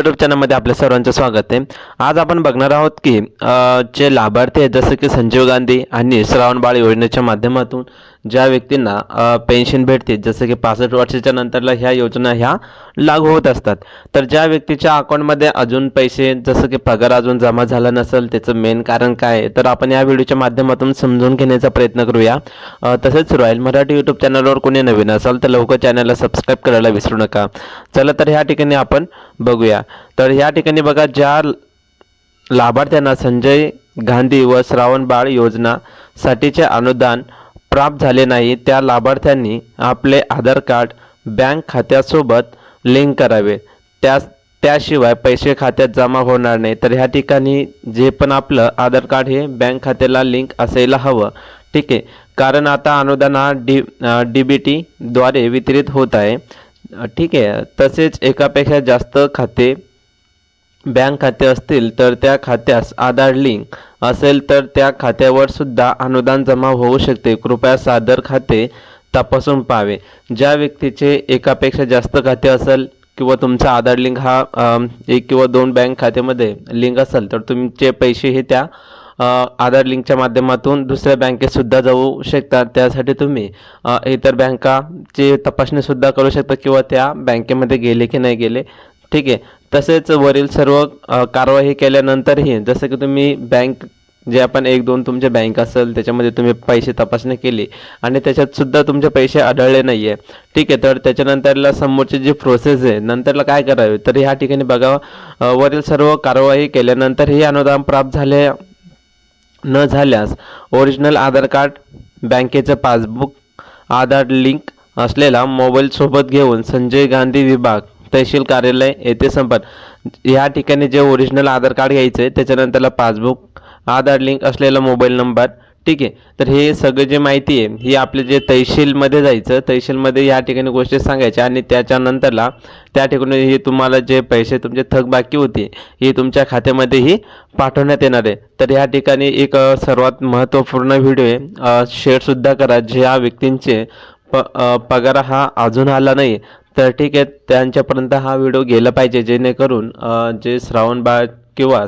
YouTube चॅनलमध्ये आपल्या सर्वांचं स्वागत आहे. आज आपण बघणार आहोत की जे लाभार्थी आहेत जसं की संजीव गांधी आणि श्रावण बाळ योजनेच्या माध्यमातून ज्या व्यक्तींना पेन्शन भेटते जसं की पासष्ट वर्षाच्या नंतरला ह्या योजना ह्या लागू होत असतात. तर ज्या व्यक्तीच्या अकाउंटमध्ये अजून पैसे जसं की पगार अजून जमा झाला नसेल त्याचं मेन कारण काय आहे? तर आपण या व्हिडिओच्या माध्यमातून समजून घेण्याचा प्रयत्न करूया. तसेच रॉयल मराठी यूट्यूब चॅनलवर कोणी नवीन असाल तर लवकर चॅनलला सबस्क्राईब करायला विसरू नका. चला तर ह्या ठिकाणी आपण बघूया. तर ह्या ठिकाणी बघा ज्या लाभार्थ्यांना संजय गांधी व श्रावण बाळ योजनासाठीचे अनुदान प्राप्त झाले नाही त्या लाभार्थ्यांनी आपले आधार कार्ड बँक खात्यासोबत लिंक करावे. त्या त्याशिवाय पैसे खात्यात जमा होणार नाही. तर ह्या ठिकाणी जे पण आपलं आधार कार्ड हे बँक खात्याला लिंक असायला हवं. ठीक आहे. कारण आता अनुदान हा डी डी बी टीद्वारे वितरित होत आहे. ठीक आहे. तसेच एकापेक्षा जास्त खाते बँक खाते असतील तर त्या खात्यास आधार लिंक असेल तर त्या खात्यावर सुद्धा अनुदान जमा होऊ शकते. कृपया सादर खाते तपासून पाहावे. ज्या व्यक्तीचे एकापेक्षा जास्त खाते असेल किंवा तुमचा आधार लिंक हा एक किंवा दोन बँक खात्यामध्ये लिंक असेल तर तुमचे पैसे हे त्या आधार लिंकच्या माध्यमातून दुसऱ्या बँकेतसुद्धा जाऊ शकतात. त्यासाठी तुम्ही इतर बँकाची तपासणीसुद्धा करू शकता किंवा त्या बँकेमध्ये गेले की नाही गेले. ठीक आहे. तसेच वरील सर्व कारवाई केल्यानंतरही जसं की तुम्ही बँक जे आपण एक दोन तुमचे बँक असेल त्याच्यामध्ये तुम्ही पैसे तपासणी केली आणि त्याच्यात सुद्धा तुमचे पैसे आढळले नाही आहे ठीक आहे तर त्याच्यानंतरला समोरची जी प्रोसेस आहे नंतरला काय करावे? तर ह्या ठिकाणी बघा वरील सर्व कारवाई केल्यानंतर हे अनुदान प्राप्त झाले न झाल्यास ओरिजिनल आधार कार्ड बँकेचं पासबुक आधार लिंक असलेला मोबाईलसोबत घेऊन संजय गांधी विभाग तहसील कार्यालय येथे संपर्क ह्या ठिकाणी जे ओरिजिनल आधार कार्ड घ्यायचं आहे त्याच्यानंतरला पासबुक आधार लिंक असलेला मोबाईल नंबर ठीक आहे. तर हे सगळं जे माहिती आहे ही आपले जे तहसीलमध्ये जायचं तहसीलमध्ये ह्या ठिकाणी गोष्टी सांगायच्या आणि त्याच्यानंतरला त्या ठिकाणी हे तुम्हाला जे पैसे तुमचे थकबाकी होते हे तुमच्या खात्यामध्येही पाठवण्यात येणार आहे. तर ह्या ठिकाणी एक सर्वात महत्त्वपूर्ण व्हिडिओ आहे. शेअरसुद्धा करा. ज्या व्यक्तींचे प पगार हा अजून आला नाही तर ठीक आहे त्यांच्यापर्यंत हा व्हिडिओ गेला पाहिजे जेणेकरून जे श्रावण बाळ किंवा